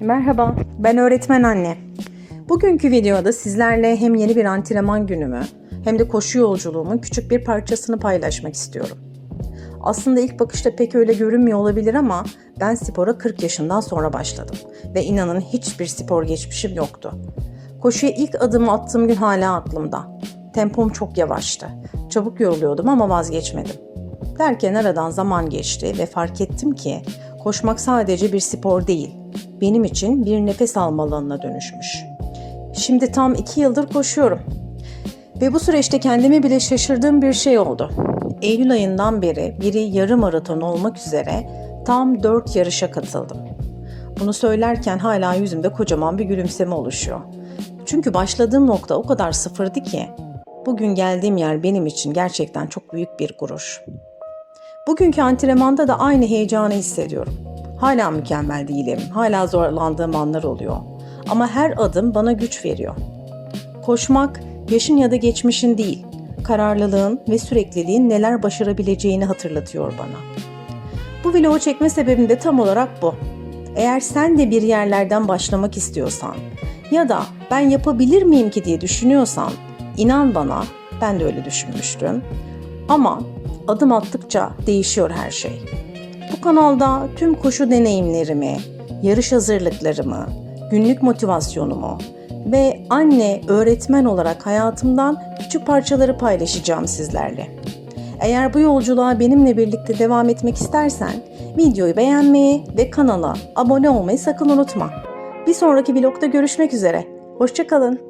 Merhaba, ben öğretmen anne. Bugünkü videoda sizlerle hem yeni bir antrenman günümü hem de koşu yolculuğumun küçük bir parçasını paylaşmak istiyorum. Aslında ilk bakışta pek öyle görünmüyor olabilir ama ben spora 40 yaşından sonra başladım ve inanın hiçbir spor geçmişim yoktu. Koşuya ilk adımı attığım gün hala aklımda. Tempom çok yavaştı. Çabuk yoruluyordum ama vazgeçmedim. Derken aradan zaman geçti ve fark ettim ki koşmak sadece bir spor değil, benim için bir nefes alma alanına dönüşmüş. Şimdi tam iki yıldır koşuyorum. Ve bu süreçte kendime bile şaşırdığım bir şey oldu. Eylül ayından beri biri yarım maraton olmak üzere tam dört yarışa katıldım. Bunu söylerken hala yüzümde kocaman bir gülümseme oluşuyor. Çünkü başladığım nokta o kadar sıfırdı ki bugün geldiğim yer benim için gerçekten çok büyük bir gurur. Bugünkü antrenmanda da aynı heyecanı hissediyorum. Hala mükemmel değilim, hala zorlandığım anlar oluyor. Ama her adım bana güç veriyor. Koşmak, yaşın ya da geçmişin değil, kararlılığın ve sürekliliğin neler başarabileceğini hatırlatıyor bana. Bu vlogu çekme sebebim de tam olarak bu. Eğer sen de bir yerlerden başlamak istiyorsan ya da ben yapabilir miyim ki diye düşünüyorsan inan bana ben de öyle düşünmüştüm. Ama adım attıkça değişiyor her şey. Bu kanalda tüm koşu deneyimlerimi, yarış hazırlıklarımı, günlük motivasyonumu ve anne, öğretmen olarak hayatımdan küçük parçaları paylaşacağım sizlerle. Eğer bu yolculuğa benimle birlikte devam etmek istersen videoyu beğenmeyi ve kanala abone olmayı sakın unutma. Bir sonraki vlogda görüşmek üzere. Hoşçakalın.